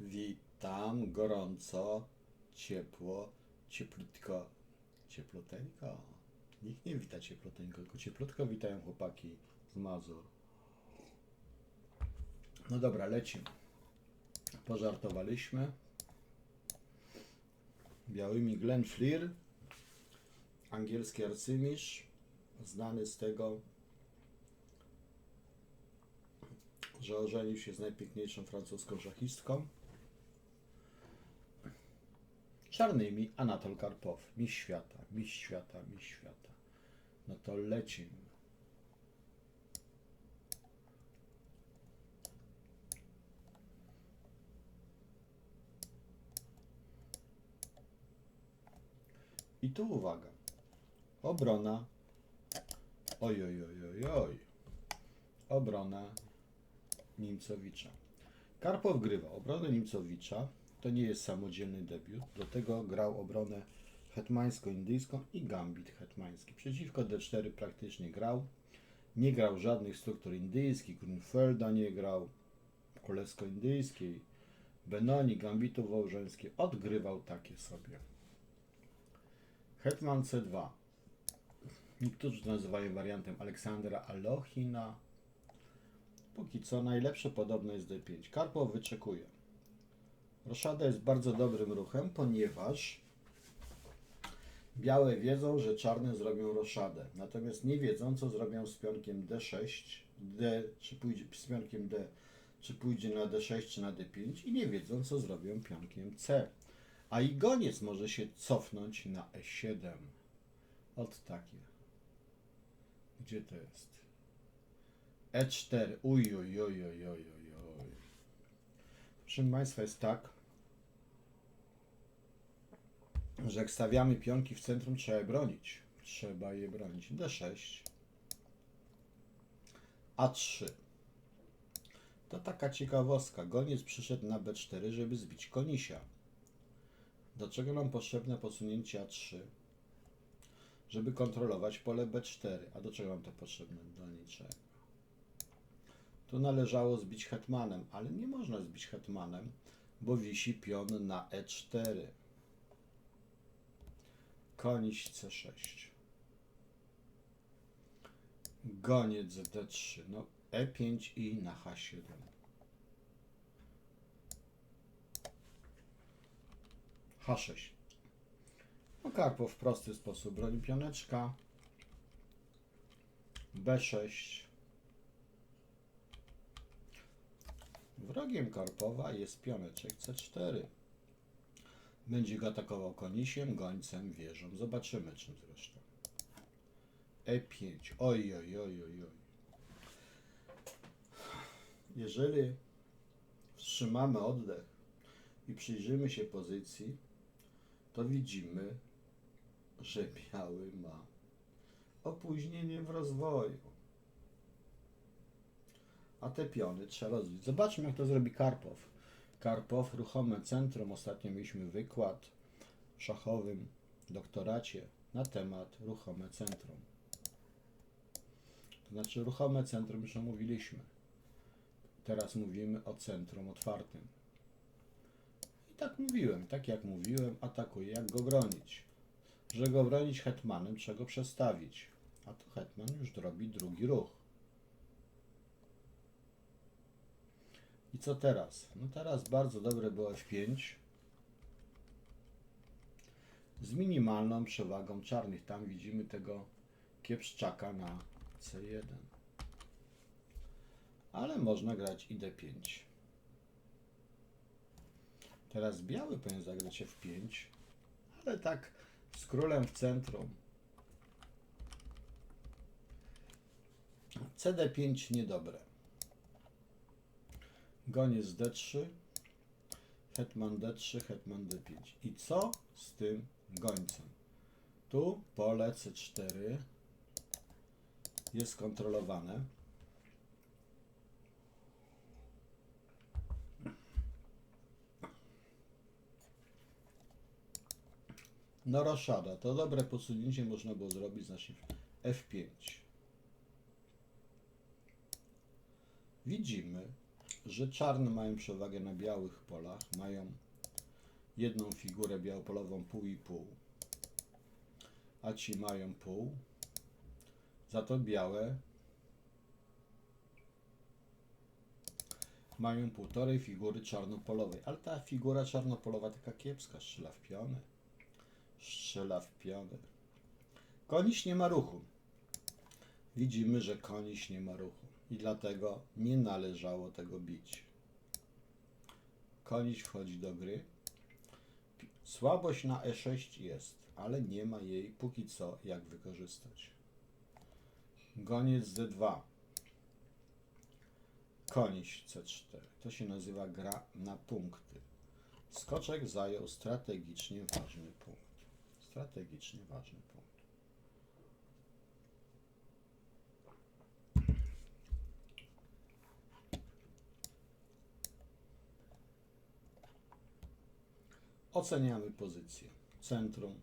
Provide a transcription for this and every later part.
Witam gorąco, ciepło, cieplutko, cieploteńko. Nikt nie wita cieploteńko, tylko cieplutko witają chłopaki z Mazur. No dobra, lecimy. Pożartowaliśmy. Białymi Glenn Fleer, angielski arcymistrz, znany z tego, że ożenił się z najpiękniejszą francuską szachistką. Czarnymi Anatol Karpow, mistrz świata, mistrz świata, mistrz świata. No to lecimy. I tu uwaga. Obrona. Oj, oj, oj, oj, oj. Obrona Nimcowicza. Karpow grywa obronę Nimcowicza. To nie jest samodzielny debiut. Do tego grał obronę hetmańsko-indyjską i gambit hetmański. Przeciwko D4 praktycznie grał. Nie grał żadnych struktur indyjskich. Grunfelda nie grał. Królewsko-indyjskiej. Benoni, gambitów wołżeńskich. Odgrywał takie sobie. Hetman C2. Niektórzy nazywają wariantem Aleksandra Alochina. Póki co najlepsze podobno jest D5. Karpow wyczekuje. Roszada jest bardzo dobrym ruchem, ponieważ białe wiedzą, że czarne zrobią roszadę. Natomiast nie wiedzą, co zrobią z pionkiem D6, D, czy pójdzie z pionkiem D, czy pójdzie na D6, czy na D5 i nie wiedzą, co zrobią pionkiem C. A i goniec może się cofnąć na E7. Od takie. Gdzie to jest? E4. Uj, Proszę Państwa, jest tak, że jak stawiamy pionki w centrum, trzeba je bronić. Trzeba je bronić. D6. A3. To taka ciekawostka. Goniec przyszedł na B4, żeby zbić konisia. Do czego nam potrzebne posunięcie A3? Żeby kontrolować pole B4. A do czego nam to potrzebne? Do niczego. Tu należało zbić hetmanem, ale nie można zbić hetmanem, bo wisi pion na E4. Koniś C6. Goniec D3. No E5 i na H7. H6. No w prosty sposób broni pioneczka. B6. Wrogiem Karpowa jest pioneczek C4. Będzie go atakował konisiem, gońcem, wieżą. Zobaczymy czym zresztą. E5. Oj, oj, oj, oj, oj. Jeżeli wstrzymamy oddech i przyjrzymy się pozycji, to widzimy, że biały ma opóźnienie w rozwoju. A te piony trzeba rozbić. Zobaczmy, jak to zrobi Karpow. Karpow, ruchome centrum. Ostatnio mieliśmy wykład w szachowym doktoracie na temat ruchome centrum. To znaczy, ruchome centrum już omówiliśmy. Teraz mówimy o centrum otwartym. I tak mówiłem, tak jak mówiłem, atakuję, jak go bronić. Że go bronić hetmanem, trzeba go przestawić. A to hetman już robi drugi ruch. I co teraz? No teraz bardzo dobre było F5 z minimalną przewagą czarnych. Tam widzimy tego kiepszczaka na C1. Ale można grać i D5. Teraz biały powinien zagrać F5, ale tak z królem w centrum. CD5 niedobre. Goniec D3, hetman D3, hetman D5. I co z tym gońcem? Tu pole C4 jest kontrolowane. No roszada, to dobre posunięcie można było zrobić, znaczy F5. Widzimy, że czarne mają przewagę na białych polach, mają jedną figurę białopolową pół i pół, a ci mają pół, za to białe mają półtorej figury czarnopolowej, ale ta figura czarnopolowa taka kiepska, strzela w piony, strzela w piony. Koniś nie ma ruchu. Widzimy, że koniś nie ma ruchu i dlatego nie należało tego bić. Koniś wchodzi do gry. Słabość na E6 jest, ale nie ma jej póki co jak wykorzystać. Goniec D2. Koniś C4. To się nazywa gra na punkty. Skoczek zajął strategicznie ważny punkt. Strategicznie ważny punkt. Oceniamy pozycję. Centrum.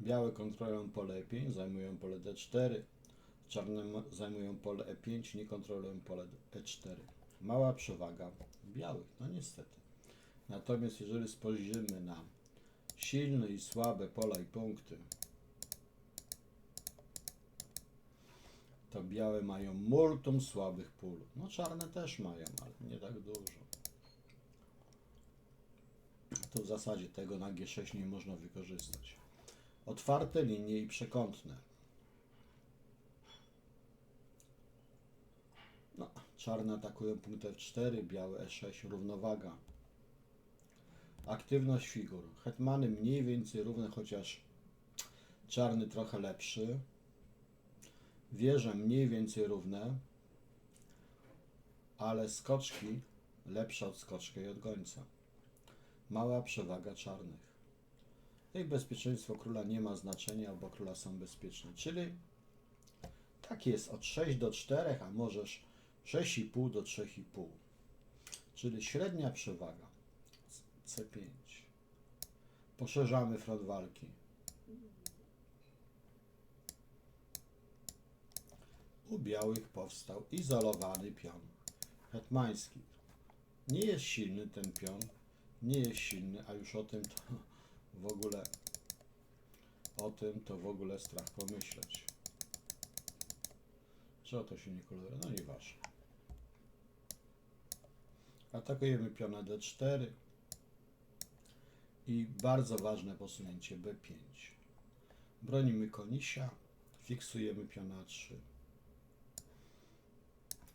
Białe kontrolują pole E5, zajmują pole D4. Czarne zajmują pole E5, nie kontrolują pole E4. Mała przewaga białych, no niestety. Natomiast jeżeli spojrzymy na silne i słabe pola i punkty, to białe mają multum słabych pól. No czarne też mają, ale nie tak dużo. To w zasadzie tego na G6 nie można wykorzystać. Otwarte linie i przekątne. No, czarne atakują punkt F4, białe E6, równowaga. Aktywność figur. Hetmany mniej więcej równe, chociaż czarny trochę lepszy. Wieże mniej więcej równe, ale skoczki lepsze od skoczka i od gońca. Mała przewaga czarnych. No i bezpieczeństwo króla nie ma znaczenia, bo króla są bezpieczne. Czyli tak jest od 6 do 4, a możesz 6,5 do 3,5. Czyli średnia przewaga. C5. Poszerzamy front walki. U białych powstał izolowany pion hetmański. Nie jest silny ten pion, nie jest silny, a już o tym to w ogóle o tym to w ogóle strach pomyśleć. Co to się nie koloruje? No nieważne. Atakujemy piona D4 i bardzo ważne posunięcie B5. Bronimy konisia, fiksujemy piona 3.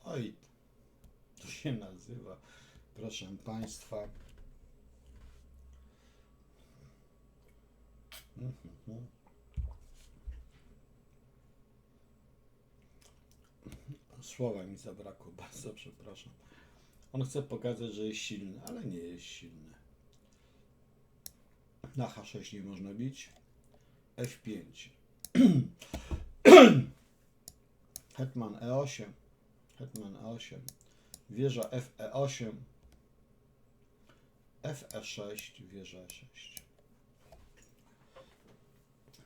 Oj, to się nazywa, proszę Państwa. Mhm. Słowa mi zabrakło, bardzo przepraszam. On chce pokazać, że jest silny, ale nie jest silny. Na H6 nie można bić. F5. Hetman E8. Hetman E8. Wieża FE8. FE6. Wieża E6.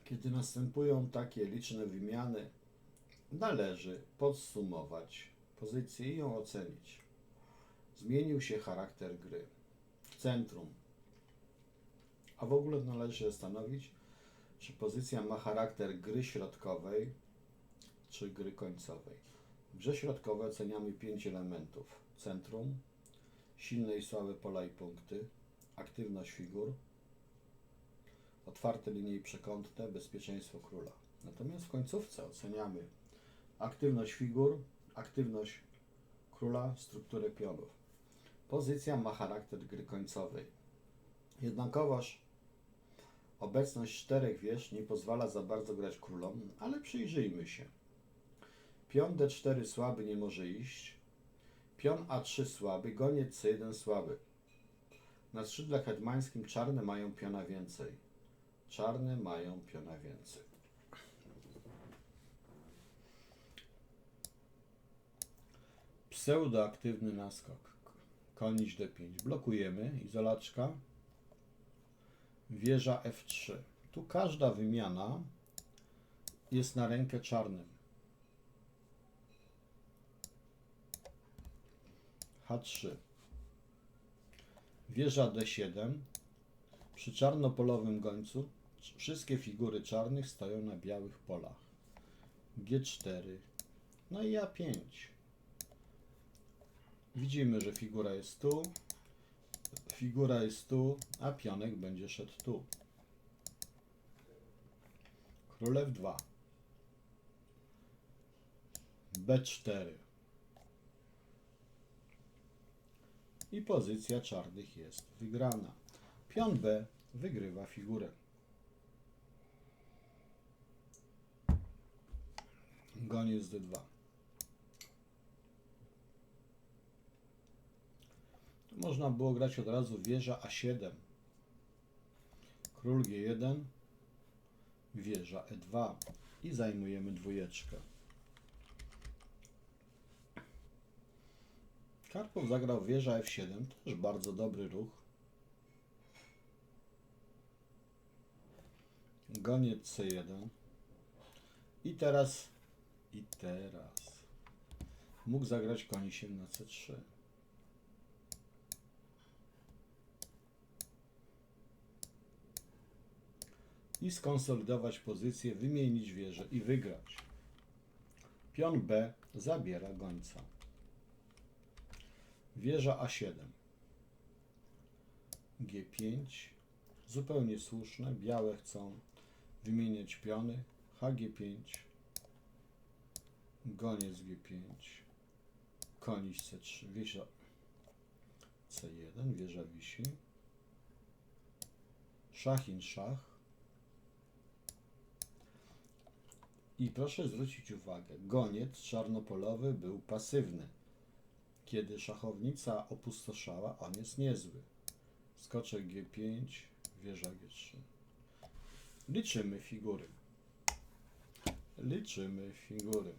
Kiedy następują takie liczne wymiany, należy podsumować pozycję i ją ocenić. Zmienił się charakter gry. Centrum. A w ogóle należy zastanowić, czy pozycja ma charakter gry środkowej, czy gry końcowej. W grze środkowej oceniamy pięć elementów. Centrum, silne i słabe pola i punkty, aktywność figur, otwarte linie przekątne, bezpieczeństwo króla. Natomiast w końcówce oceniamy aktywność figur, aktywność króla, strukturę pionów. Pozycja ma charakter gry końcowej. Jednakowoż obecność czterech wież nie pozwala za bardzo grać królom, ale przyjrzyjmy się. Pion D4 słaby nie może iść. Pion A3 słaby, goniec C1 słaby. Na skrzydle hetmańskim czarne mają piona więcej. Czarne mają piona więcej. Pseudoaktywny naskok. Konić D5. Blokujemy. Izolaczka. Wieża F3. Tu każda wymiana jest na rękę czarnym. H3. Wieża D7. Przy czarnopolowym gońcu wszystkie figury czarnych stoją na białych polach. G4. No i A5. Widzimy, że figura jest tu, figura jest tu, a pionek będzie szedł tu. Królew 2. B4. I pozycja czarnych jest wygrana. Pion B wygrywa figurę. Goniec D2. Tu można było grać od razu wieża A7. Król G1. Wieża E2. I zajmujemy dwójeczkę. Karpow zagrał wieża F7. Też bardzo dobry ruch. Goniec C1. I teraz, i teraz mógł zagrać konisiem na C3. I skonsolidować pozycję, wymienić wieżę i wygrać. Pion B zabiera gońca. Wieża A7. G5. Zupełnie słuszne. Białe chcą wymieniać piony. HG5. Goniec G5. Koniś C3. Wieża C1. Wieża wisi. Szach in szach. I proszę zwrócić uwagę, goniec czarnopolowy był pasywny. Kiedy szachownica opustoszała, on jest niezły. Skoczek G5, wieża G3. Liczymy figury. Liczymy figury.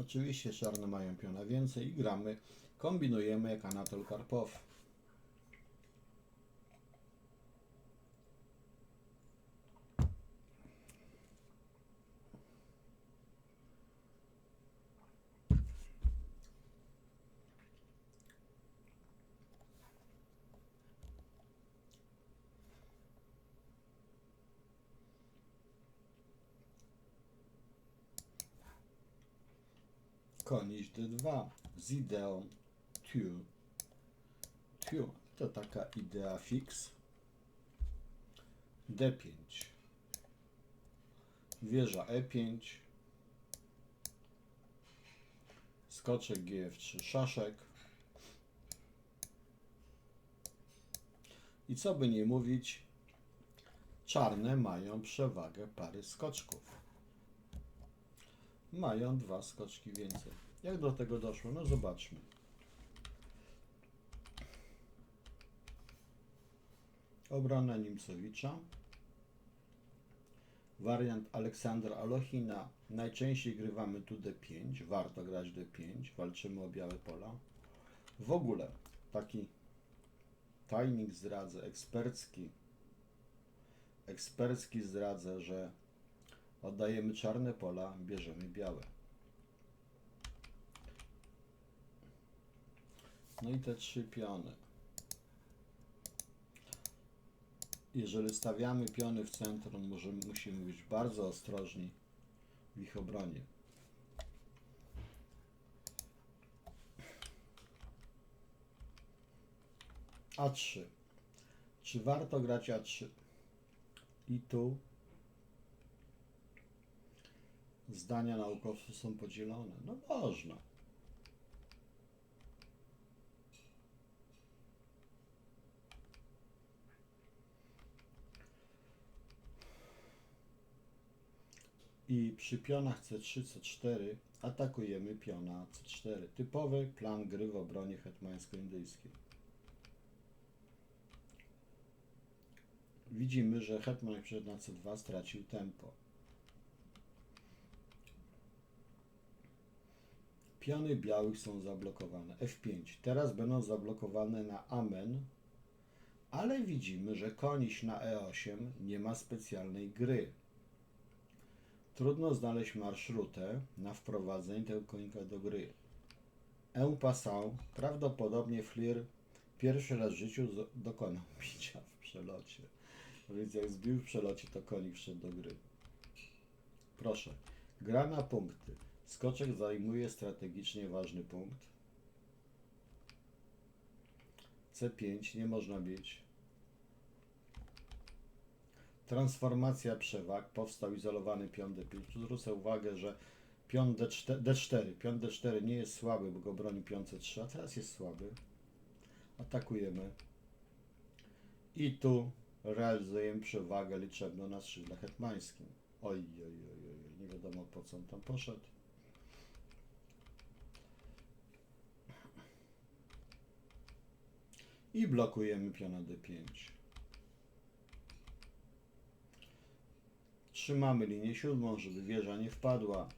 Oczywiście czarne mają piona więcej i gramy, kombinujemy jak Anatol Karpow. Koniś D2 z ideą tu. Tu to taka idea fix. D5. Wieża E5. Skoczek GF3 szaszek. I co by nie mówić, czarne mają przewagę pary skoczków mają dwa skoczki więcej. Jak do tego doszło? No zobaczmy. Obrona Nimcowicza. Wariant Aleksandra Alochina. Najczęściej grywamy tu D5. Warto grać D5. Walczymy o białe pola. W ogóle taki timing zdradzę, ekspercki. Ekspercki zdradzę, że Oddajemy czarne pola, bierzemy białe. No i te trzy piony. Jeżeli stawiamy piony w centrum, możemy, musimy być bardzo ostrożni w ich obronie. A3. Czy warto grać A3? I tu zdania naukowców są podzielone. No można. I przy pionach C3, C4 atakujemy piona C4. Typowy plan gry w obronie hetmańsko-indyjskiej. Widzimy, że hetman jak przed na C2 stracił tempo. Piony białych są zablokowane. F5. Teraz będą zablokowane na amen, Ale widzimy, że koniś na E8 nie ma specjalnej gry. Trudno znaleźć marszrutę na wprowadzenie tego konika do gry. En passant, prawdopodobnie Flir pierwszy raz w życiu dokonał bicia w przelocie. Więc jak zbił w przelocie, to konik wszedł do gry. Proszę. Gra na punkty. Skoczek zajmuje strategicznie ważny punkt. C5 nie można bić. Transformacja przewag. Powstał izolowany pion D5. Tu zwrócę uwagę, że pion D4, D4. Pion D4 nie jest słaby, bo go broni pion C3, a teraz jest słaby. Atakujemy. I tu realizujemy przewagę liczebną na skrzydle hetmańskim. Oj, oj, oj, oj, nie wiadomo po co on tam poszedł. I blokujemy piona D5. Trzymamy linię siódmą, żeby wieża nie wpadła.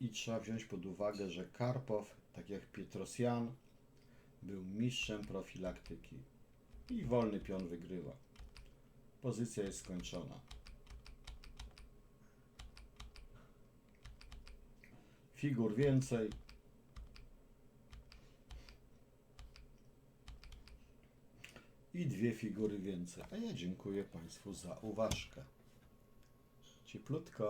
I trzeba wziąć pod uwagę, że Karpow, tak jak Pietrosjan, był mistrzem profilaktyki. I wolny pion wygrywa. Pozycja jest skończona. Figur więcej. I dwie figury więcej. A ja dziękuję Państwu za uważkę. Cieplutko.